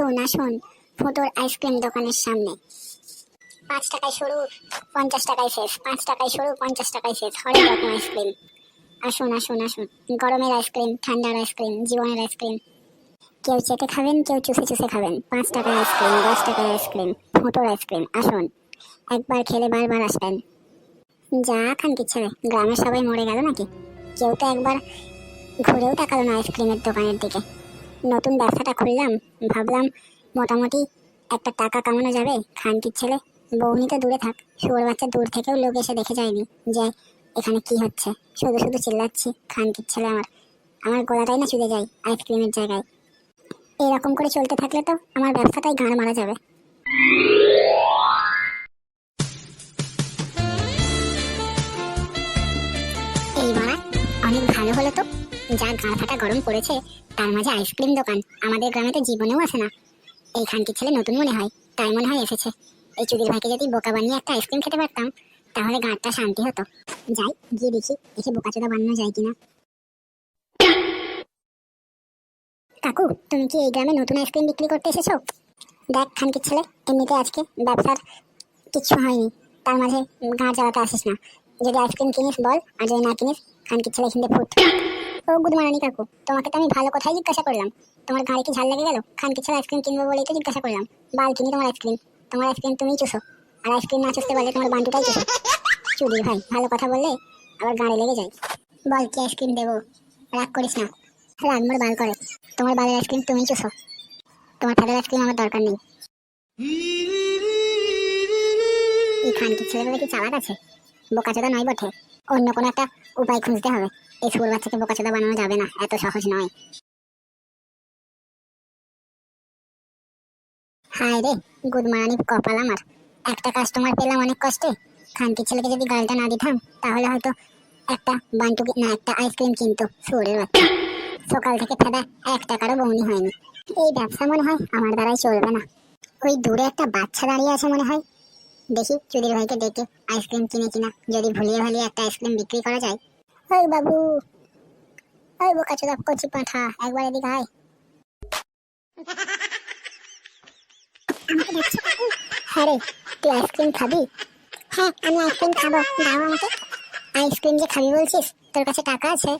আসুন আসুন ফোটোর আইসক্রিম দোকানের সামনে। পাঁচ টাকায় শুরু পঞ্চাশ টাকায় শেষ। পাঁচ টাকায় শুরু পঞ্চাশ টাকায় শেষ। হরেক রকম আইসক্রিম আসুন আসুন আসুন। গরমের আইসক্রিম ঠান্ডার আইসক্রিম জীবনের আইসক্রিম কেউ চেটে খাবেন, কেউ চুষে চুষে খাবেন। পাঁচ টাকার আইসক্রিম দশ টাকার আইসক্রিম ফোটোর আইসক্রিম আসুন, একবার খেলে বারবার আসবেন। যা খান কি গ্রামের সবাই মরে গেল নাকি? কেউ তো একবার ঘুরেও তাকালো না আইসক্রিমের দোকানের দিকে। নতুন ব্যবসাটা খুললাম, ভাবলাম মোটামুটি একটা টাকা কামানো যাবে খানটির ছেলে। বৌনি তো দূরে থাক, শুয়োর বাচ্চা দূর থেকেও লোক এসে দেখে যায়নি যে এখানে কি হচ্ছে। শুধু শুধু চিল্লাচ্ছি খানটির ছেলে আমার। আমার গলাটাই না চুলে যায় আইসক্রিমের জায়গায়। এরকম করে চলতে থাকলে তো আমার ব্যবসাটাই গাঁড় মারা যাবে। যা গা ফাটা গরম পড়েছে, তার মাঝে আইসক্রিম দোকান। আমাদের গ্রামে তো জীবনেও আসে না। এই ছেলে নতুন মনে হয়, তাই মনে হয় এসেছে। এই চুদির ভাইকে যদি বোকা বানিয়ে একটা আইসক্রিম খেতে পারতাম, তাহলে গাঁটটা শান্তি হতো। যাই, গিয়ে দেখি দেখি বোকাচোদা বানানো যায় কিনা। কাকু, তুমি কি এই গ্রামে নতুন আইসক্রিম বিক্রি করতে এসেছ? দেখ, খানকির ছেলে, এমনিতে আজকে ব্যবসার কিচ্ছু হয়নি। তার মাঝে গাঁ জ্বালাতে আসিস না। যদি আইসক্রিম কিনিস বল, আর যদি না কিনিস, খানকির ছেলে থেকে ফুট। ও গুড মারানি কাকু, তোমাকে তো আমি ভালো কথাই জিজ্ঞাসা করলাম। তোমার গাড়ি কি ঝাল লেগে গেল? খানকির ছেলে আইসক্রিম কিনবো বলেই তো জিজ্ঞাসা করলাম। বাল কিনি তোমার আইসক্রিম। তোমার আইসক্রিম তুমিই চুষো, আর আইসক্রিম না চুষতে পারলে তোমার বান্টুটাই চুষো। চুদির ভাই, ভালো কথা বললে আবার গাড়ি লেগে যায়। বল কি আইসক্রিম দেবো? রাগ করিস না। রাগ মোর বাল করে। তোমার বালের আইসক্রিম তুমিই চুষো। তোমার ফাটার আইসক্রিম আমার দরকার নেই। এই খানকির ছেলেগুলো কি চালাক আছে? বোকাচোদা নয় বটে। অন্য কোনো একটা উপায় খুঁজতে হবে। এই সুর বাচ্চাকে বোকাচোদা বানানো যাবে না, এত সহজ নয়। হায় রে গুদমারানি কপাল আমার। একটা কাস্টমার পেলাম অনেক কষ্টে। খানকির ছেলেকে যদি গালটা না দিতাম, তাহলে হয়তো একটা বান্টু না, একটা আইসক্রিম কিনতো সুরের বাচ্চা। সকাল থেকে ফেদা এক টাকারও বউনি হয়নি। এই ব্যবসা মনে হয় আমার দ্বারাই চলবে না। ওই দূরে একটা বাচ্চা দাঁড়িয়ে আছে মনে হয়। দেখি চুদির ভাইকে ডেকে আইসক্রিম কিনে কিনা। যদি ভুলিয়ে ভালিয়ে একটা আইসক্রিম বিক্রি করা যায়। ওই বাবু ওই বোকা চোদা কচি পাঠা একবার এদিকে আয়। হ্যাঁ রে তুই আইসক্রিম খাবি? হ্যাঁ আমি আইসক্রিম খাব। দাও আমাকে। আইসক্রিম যে খাবি বলছিস তোর কাছে টাকা আছে?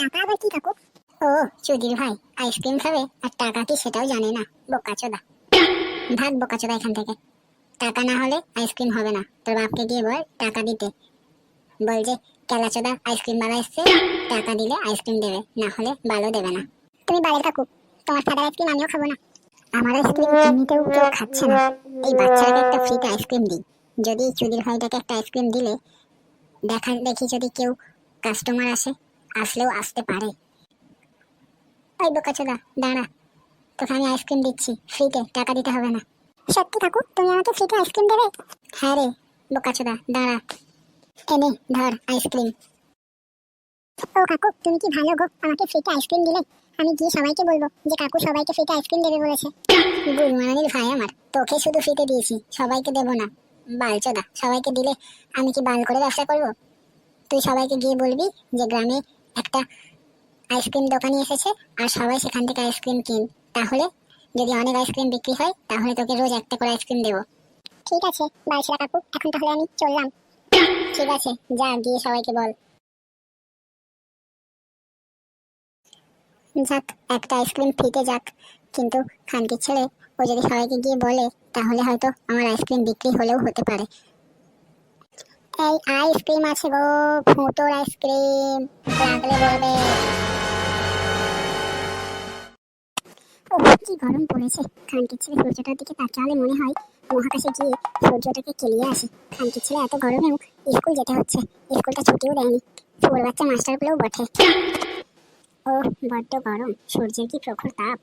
টাকা আবার কি কাকু? ও চুদির ভাই আইসক্রিম খাবে আর টাকা কি সেটাও জানে না বোকা চোদা। ভাগ বোকা চোদা এখান থেকে। টাকা না হলে আইসক্রিম হবে না। তোর বাপকে গিয়ে বল টাকা দিতে। বল যে কেলাচোদা আইসক্রিম বালা এসছে, টাকা দিলে আইসক্রিম দেবে, না হলে ভালো দেবে না। তুমি বাড়ির কাকু, তোমার ফাদার আইসক্রিম আমিও খাব না। আমার আইসক্রিম এমনিতেও কেউ খাচ্ছে না। এই বাচ্চাটাকে একটা ফ্রিতে আইসক্রিম দিই। যদি চুদির ভাইটাকে একটা আইসক্রিম দিলে, দেখা দেখি যদি কেউ কাস্টমার আসে, আসলেও আসতে পারে। ওই বোকাচোদা দাঁড়া, তোকে আমি আইসক্রিম দিচ্ছি, ফ্রিতে, টাকা দিতে হবে না। সত্যি কাকু, তুমি আমাকে ফ্রিতে আইসক্রিম দেবে? হ্যাঁ রে, বোকাচোদা, দাঁড়া। এনে ধর আইসক্রিম ও কাকু, তুমি কি ভালো গো? আমাকে ফ্রিতে আইসক্রিম দিলে? আমি গিয়ে সবাইকে বলব যে কাকু সবাইকে ফ্রিতে আইসক্রিম দেবে বলেছে। গুলমারানির ভাই আমার, তোকে শুধু ফ্রিতে দিয়েছি, সবাইকে দেবো না। বালচোদা, সবাইকে দিলে আমি কি বাল করে ব্যবসা করব? তুই সবাইকে গিয়ে বলবি যে গ্রামে একটা আইসক্রিম দোকানি এসেছে, আর সবাই সেখান থেকে আইসক্রিম কিন। তাহলে যদি অনেক আইসক্রিম বিক্রি হয়, তাহলে তোকে রোজ একটা করে আইসক্রিম দেবো। ঠিক আছে বালছেরা কাকু, এখন তাহলে আমি চললাম। ঠিক আছে, যা, গিয়ে সবাইকে বল। যাক, একটা আইসক্রিম ফ্রিতে যাক। কিন্তু খানকির ছেলে, ও যদি সবাইকে গিয়ে বলে, তাহলে হয়তো আমার আইসক্রিম বিক্রি হলেও হতে পারে। এই আইসক্রিম আছে গো, ফুটোর আইসক্রিম লাগলে বলবে। কি গরম পড়েছে। খানকির ছেলে সূর্যটার দিকে তাকালে মনে হয় মহাকাশে গিয়ে সূর্যটাকে কেলিয়ে আসে। খানকির ছেলে এত গরমেও স্কুল যেতে হচ্ছে, স্কুলটা ছুটিও দেয়নি। ছোট বাচ্চা মাস্টারগুলোও বটে। ও বড্ড গরম, সূর্যের কি প্রখর তাপ।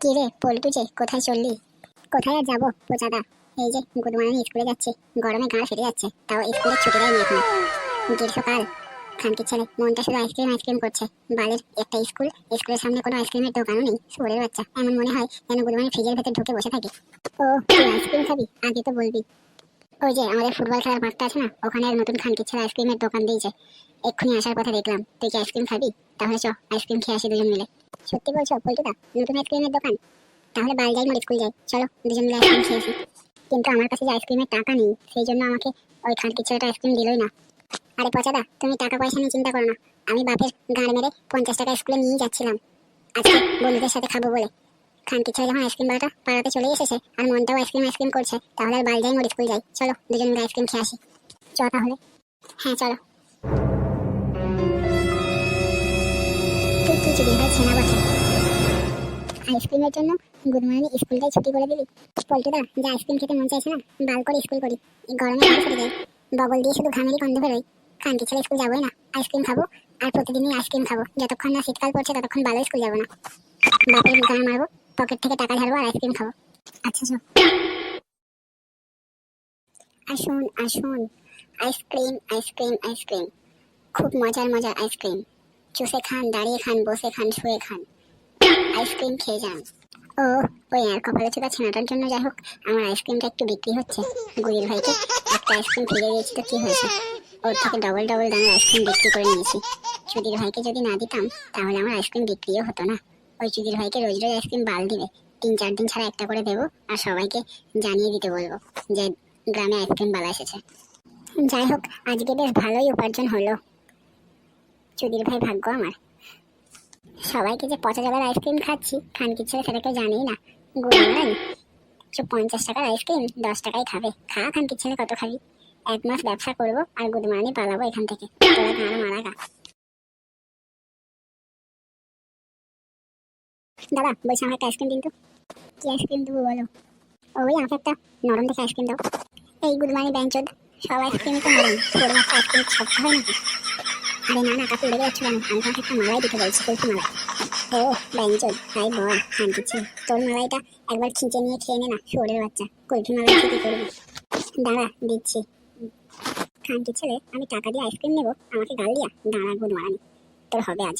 কি রে, পল্টু যে, কোথায় চললি? কোথায় আর যাব পোচাদা এই যে গুদমানি স্কুলে যাচ্ছে, গরমে গা ফেটে যাচ্ছে, তাও স্কুলে ছুটি দেয়নি এখন। গ্রীষ্মকাল খানকির ছেলে, মনটা শুধু আইসক্রিম আইসক্রিম করছে। বালের একটা স্কুল স্কুলের সামনে কোনো আইসক্রিমের দোকানও নেই শহরের বাচ্চা। এমন মনে হয় যেন গুদমানি ফ্রিজের ভেতর ঢুকে বসে থাকে। ও আইসক্রিম খাবি? আগে তো বলবি। ওই যে আমাদের ফুটবল খেলার মাঠটা আছে না, ওখানে এক নতুন খানকির ছেলে আইসক্রিমের দোকান দিয়েছে। এক্ষুনি আসার কথা দেখলাম। তুই কি আইসক্রিম খাবি? তাহলে চ আইসক্রিম খেয়ে আসি দুজন মিলে। সত্যি বলছো, পল্টুদা? নতুন আইসক্রিমের দোকান? তাহলে বাল যাই, মোর স্কুল যাই। চলো, দুজন মিলে আইসক্রিম খেয়েছি কিন্তু আমার কাছে যে আইসক্রিমের টাকা নেই, সেই জন্য আমাকে ওই খানকি ছেলেটা আইসক্রিম দিলই না। আরে পচাদা, তুমি টাকা পয়সা নিয়ে চিন্তা করো না। আমি বাপের গাড় মেরে পঞ্চাশ টাকা স্কুলে নিয়ে যাচ্ছিলাম। আজকে বন্ধুদের সাথে খাব বলে। খানকি ছেলে যখন আইসক্রিম বাটা পাড়াতে চলে এসেছে, আর মনটাও আইসক্রিম আইসক্রিম করছে, তাহলে আর বাল যাই মোর স্কুল যাই। চলো, দুজন মিলে আইসক্রিম খেয়ে আসি। চ তাহলে। হ্যাঁ চলো। আইসক্রিমের জন্য গুড মর্নিং স্কুলটাই ছুটি করে দিবি? পল্টুদা, যে আইসক্রিম খেতে মন চাইছে না, বাল করে স্কুল করি। গরমে বগল দিয়ে শুধু ঘামেরই গন্ধ বেরোয়। খানকি ছেলে স্কুল যাবোই না। আইসক্রিম খাব আর প্রতিদিনই আইসক্রিম খাব। যতক্ষণ না শীতকাল পড়ছে, ততক্ষণ ভালো স্কুল যাব না। বাপের গান মারবো, পকেট থেকে টাকা ঝাড়বো আর আইসক্রিম খাব। আচ্ছা চো আসুন আসুন। Ice cream ice cream ice cream. খুব মজার মজার আইসক্রিম। চুষে খান, দাঁড়িয়ে খান, বসে খান, শুয়ে খান। আইসক্রিম খেয়ে যান। ও ওই আর কপালে চোখা ছেনাটার জন্য যাই হোক, আমার আইসক্রিমটা একটু বিক্রি হচ্ছে। গুড়ির ভাইকে একটা আইসক্রিম ফিরে দিয়েছি তো কি হয়েছে? ওর থেকে ডবল ডবল দামের আইসক্রিম বিক্রি করে নিয়েছি। চুদির ভাইকে যদি না দিতাম, তাহলে আমার আইসক্রিম বিক্রিও হতো না। ওই চুদির ভাইকে রোজ রোজ আইসক্রিম বাল দিবে। তিন চার দিন ছাড়া একটা করে দেবো আর সবাইকে জানিয়ে দিতে বলব যে গ্রামে আইসক্রিম বালা এসেছে। যাই হোক, আজকে বেশ ভালোই উপার্জন হলো। চুদির ভাই ভাগ্য আমার। সবাইকে যে পচা জলের আইসক্রিম খাচ্ছি খানকি ছেলে সেটা কেউ জানেই না। চুপ পঞ্চাশ টাকার আইসক্রিম দশ টাকায় খাবে। খা খানকি ছেলে কত খাবি? এক মাস ব্যবসা করব আর গুড গুদমানি পালাবো এখান থেকে। তোরা দাদা, বলছি আমার একটা আইসক্রিম দিন তো কি আইসক্রিম দেবো বলো? ওই আমাকে একটা নরম দেখে আইসক্রিম দাও। এই গুদমানি ব্যাংচোদ, সব আইসক্রিমই তো নরম। ছোট একটা আইসক্রিম শক্ত হয় নাকি? আরে না না, কাকু লেগে যাচ্ছে আমি তোমাকে একটা মালাই দিতে বলছি, কুলফি মালাই। ও ব্যঞ্জন তাই বল শান্তিছি তোর মালাইটা একবার খিঁচে নিয়ে খেয়ে নে না, শুয়োরের বাচ্চা। কুলফি মালাই খেতে করবি। দাঁড়া, দিচ্ছি। খানটি ছেলে আমি টাকা দিয়ে আইসক্রিম নেব, আমাকে গাল দিয়া দাঁড়া গুড মারানি তোর হবে আজ।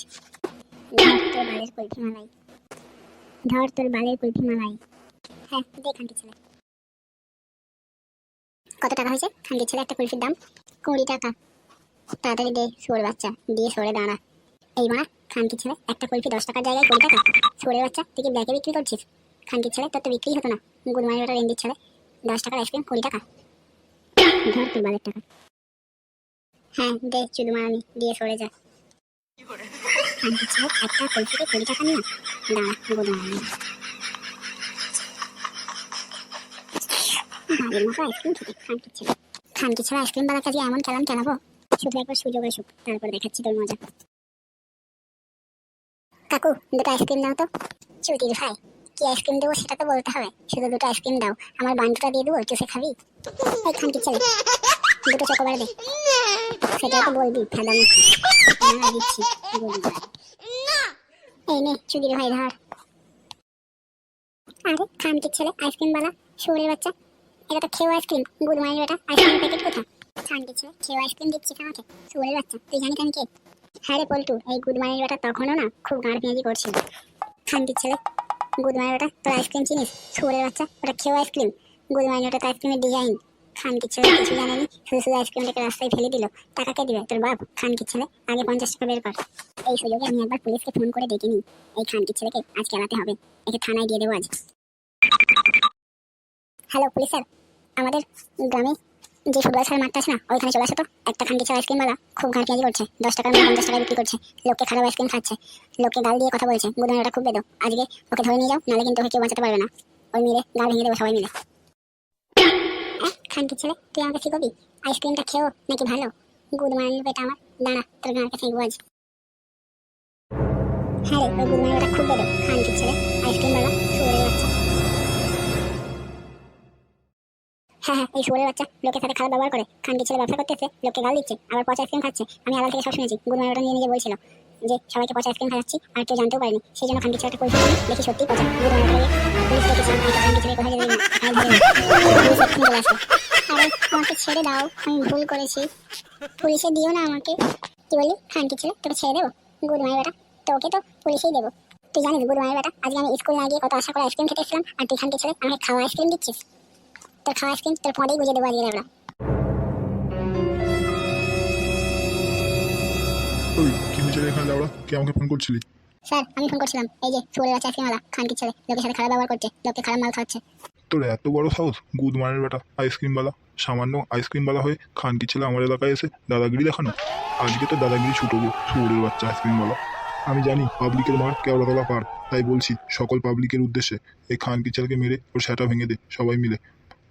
ধর তোর বালের কুলফি মালাই। ধর তোর হ্যাঁ দে খানটি ছেলে কত টাকা হয়েছে? খানটি ছেলে একটা কুলফির দাম? কুড়ি টাকা। তাড়াতাড়ি দে, শুয়োর বাচ্চা। দিয়ে সরে দাঁড়া। এই মারা খানকি ছেলে একটা কুলফি দশ টাকার জায়গায় কুড়ি টাকা। শুয়োরের বাচ্চা, তুই কি ব্যাগে বিক্রি করছিস? খানকি ছেলে তোর তো বিক্রি হতো না। গুদমানি ওটা রেঞ্জির ছেলে দশ টাকার আইসক্রিম কুড়ি টাকা। ধর তোর বালের টাকা। হ্যাঁ দে চুদু মারানি দিয়ে সরে যা। খানকি ছেলে একটা কুলফিতে কুড়ি টাকা নিয়ে দাঁড়া গুদমানি বাড়ির আইসক্রিম খেতে খানকি ছেলে। খানকি কাজে এমন কেলাম চালাবো শুধু একবার সুযোগ তারপর দেখাচ্ছি তোর মজা। কাকু, দুটো আইসক্রিম দাও তো। চুটির ভাই কি আইসক্রিম দেবো সেটা তো বলতে হবে। শুধু দুটো আইসক্রিম দাও। আমার বান্টুটা দিয়ে দেবো চুষে খাবি? এই খানকি ছেলে দুটো চকোবার দে। সেটা তো বলবি, ফাদা মুখ। দিচ্ছি এই নে, চুদির ভাই, ধর। আরে খানকির ছেলে আইসক্রিম বালা, শুয়োরের বাচ্চা। এটা তো খেয়ে আইসক্রিম গুড মাইন বেটা। আইসক্রিম প্যাকেট কোথা খানকির ছেলে খেয়ে আইসক্রিম দিচ্ছিস আমাকে, শুয়োরের বাচ্চা। তুই জানিস আমি কে? হ্যাঁ রে, পল্টু, এই গুড মাইনের বেটা তখনও না খুব গাঁড় পেঁয়াজি করছিল। খানকির ছেলে। গুড বেটা তোর আইসক্রিম চিনিস? শুয়োরের বাচ্চা, ওটা খেয়ে আইসক্রিম। গুড বেটা তো আইসক্রিমের ডিজাইন। খানকির ছেলে, কিছু জানেনি শুধু শুধু আইসক্রিমটাকে রাস্তায় ফেলে দিল। টাকা কে দিবে? তোর বাপ। খানকির ছেলে? আগে পঞ্চাশ টাকা বের কর। এই সুযোগে আমি একবার পুলিশকে ফোন করে ডেকে নিই। এই খানকির ছেলেকে আজ কেলাতে হবে। একে থানায় দিয়ে দেবো আজ। Hello, police sir. আমাদের গ্রামে যে ফুটবল খেলার মাঠটা আছে না, ওইখানে চলে আসো তো। একটা খানকি ছেলে আইসক্রিম বালা, খুব ঘাট পেঁয়াজি করছে। দশ টাকার মধ্যে পঞ্চাশ টাকায় বিক্রি করছে। লোককে খারাপ আইসক্রিম খাচ্ছে। লোককে গাল দিয়ে কথা বলছে। গুদান ওটা খুব বেদো আজকে ওকে ধরে নিয়ে যাও নাহলে কিন্তু ওকে কেউ বাঁচাতে পারবে না। ওই মিলে গাল ভেঙে দেবো সবাই মিলে। খানকি ছেলে, তুই আমাকে শিখবি আইসক্রিমটা খেও, নাকি ভালো? গুড মারানোর পেটা আমার। দাঁড়া, তোর গাঁকে ফেঁকবো আজ। হ্যাঁ রে, ওই গুড মারানোটা খুব বেদো খানকি ছেলে আইসক্রিম হ্যাঁ হ্যাঁ এই শুয়োরের বাচ্চা লোকের সাথে খারাপ ব্যবহার করে খানকি ছেলে ব্যবসা করতেছে লোককে গাল দিচ্ছে। আবার পচা আইসক্রিম খাচ্ছে। আমি আলাদা থেকে সব শুনেছি। গুড মারানোটা নিয়ে নিজে বলছিল যে সবাইকে পচা আইসক্রিম খাওয়াচ্ছি, আর কেউ জানতেও পারেনি। সেই জন্য খানকি ছেলেটা পরিচয় দেখি সত্যি পচা আমাকে ছেড়ে দাও, আমি ভুল করেছি। পুলিশে দিও না আমাকে। কি বলি খানকি ছেলে, তোকে ছেড়ে দেবো? গুড মাই বেটা, তোকে তো পুলিশেই দেবো। তুই জানিস, গুড মাই বেটা, আজকে আমি স্কুল না গিয়ে কত আশা করে আইসক্রিম খেতে এসেছিলাম, আর তুই খানকি ছেলে আমাকে খাওয়া আইসক্রিম দিচ্ছিস। তোর খাওয়া আইসক্রিম তোর পরেই বুঝে দেবো আজকে আমরা। ওই কি হয়েছে রে এখানে দাওড়া কে আমাকে ফোন করছিলি? স্যার আমি ফোন করছিলাম এই যে সুরের বাচ্চা আইসক্রিমওয়ালা খানকি ছেলে লোকের সাথে খারাপ ব্যবহার করছে লোককে খারাপ মাল খাওয়াচ্ছে। তোর এত বড় সাহস বেটা আইসক্রিমওয়ালা সামান্য আইসক্রিমওয়ালা হয়ে খানকি ছেলে আমার এলাকায় এসে দাদাগিরি দেখানো? আজকে তো দাদাগিরি ছুটবো শুয়োরের বাচ্চা আইসক্রিমওয়ালা আমি জানি পাবলিকের মার কেওড়াতলা পার তাই বলছি সকল পাবলিকের উদ্দেশ্যে এই খানকি ছেলেকে মেরে ওর সেটা ভেঙে দে সবাই মিলে।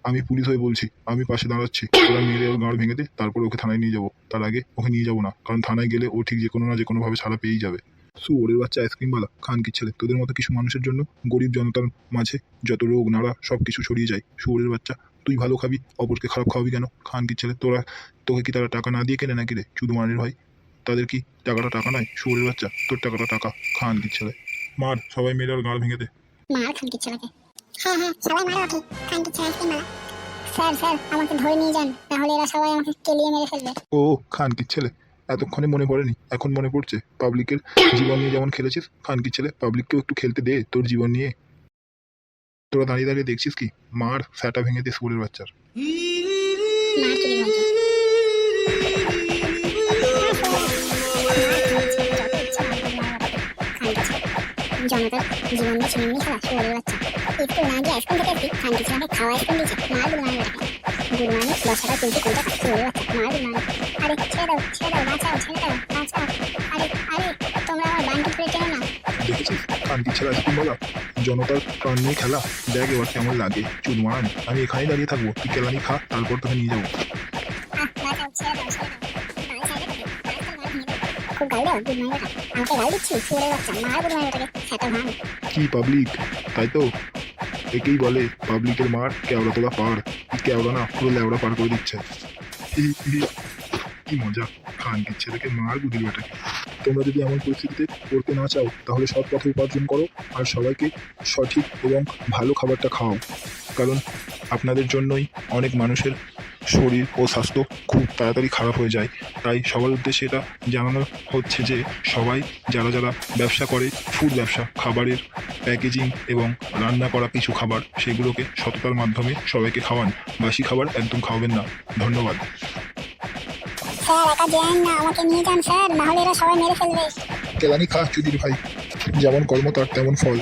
আমি পুলিশ হয়ে বলছি, আমি পাশে দাঁড়াচ্ছি। ওরা মেরে ওর গাঁড় ভেঙে দে, তারপর ওকে থানায় নিয়ে যাব। তার আগে ওকে নিয়ে যাব না, কারণ থানায় গেলে ও ঠিক যে কোনো না যে কোনোভাবে ছাড়া পেয়েই যাবে। শুয়োরের বাচ্চা আইসক্রিমওয়ালা খানকি ছেলে? তোদের মতো কিছু মানুষের জন্য গরিব জনতার মাঝে যত রোগ, নাড়া সব কিছু ছড়িয়ে যায়। শুয়োরের বাচ্চা, তুই ভালো খাবি, অপরকে খারাপ খাওয়াবি কেন? খান কি ছেলে? তোরা, তোকে কি তারা টাকা না দিয়ে কেনে নাকি রে? শুধু মানের ভাই তাদের কি টাকাটা টাকা নয়? শুয়োরের বাচ্চা, তোর টাকাটা টাকা, খান কি ছেলে? মার, সবাই মেরে আর গাড় ভেঙে দে। মার খানকি ছেলেকে। হ্যাঁ হ্যাঁ সবাই মারো ওকে। খানকি স্যার স্যার আমাকে ধরে নিয়ে যান তাহলে এরা সবাই আমাকে কেলিয়ে মেরে ফেলবে। ও খান কি ছেলে এতক্ষণে মনে পড়েনি এখন মনে পড়ছে পাবলিকের জীবন নিয়ে যেমন খেলেছিস খান কি ছেলে পাবলিককেও একটু খেলতে দে তোর জীবন নিয়ে। তোরা দাঁড়িয়ে দাঁড়িয়ে দেখছিস কি? মার ফ্যাটা ভেঙে দে শুয়োরের বাচ্চার। জনতার জীবন দিয়ে ছিনিয়ে নিয়ে খেলা শুয়োরের বাচ্চা। একটু না গিয়ে আইসক্রিম খেতে এসছি খানকি ছেলেকে খাওয়া আইসক্রিম দিয়েছে মার দশ টাকা বাচ্চা আরে ছেড়ে দাও ছেড়ে দাও বাঁচাও ছেড়ে দাও বাঁচাও। আরে আরে তোমরা আমার বান্টি ফিরে চেনো না। দেখেছিস কান্তি ছেলে আইসক্রিমওয়ালা জনতার প্রাণ নিয়ে খেলা। দেখ এবার কেমন লাগে। চুদমান আমি এখানেই দাঁড়িয়ে থাকব। তুই কেলানি খা তারপর তোকে নিয়ে যাব। থাকে খুব গাল দাও গুড নাইট আমাকে গাল দিচ্ছি শুয়োরের বাচ্চা মার গুড নাইট ওটাকে সেটা ভাঙ। কি পাবলিক তাই তো। একেই বলে পাবলিকের মার কেওড়া তোলা পার কেওড়া না পুরো লেওড়া পার করে দিচ্ছে। কি মজা খান কি ছেলেকে মার গুদিল বেটাকে তোমরা যদি এমন পরিস্থিতিতে পড়তে না চাও, তাহলে সৎ পথে উপার্জন করো আর সবাইকে সঠিক এবং ভালো খাবারটা খাওয়াও কারণ আপনাদের জন্যই অনেক মানুষের শরীর ও স্বাস্থ্য খুব তাড়াতাড়ি খারাপ হয়ে যায়। তাই সবার উদ্দেশ্যে এটা জানানো হচ্ছে যে সবাই যারা যারা ব্যবসা করে ফুড ব্যবসা খাবারের প্যাকেজিং এবং রান্না করা কিছু খাবার সেগুলোকে সততার মাধ্যমে সবাইকে খাওয়ান। বাসি খাবার একদম খাওয়াবেন না। ধন্যবাদ। স্যার একা যেন না আমাকে নিয়ে যান স্যার। এরা সবাই মেরে ফেলবে। কেলানি খা চুদির ভাই। যেমন কর্ম তার তেমন ফল।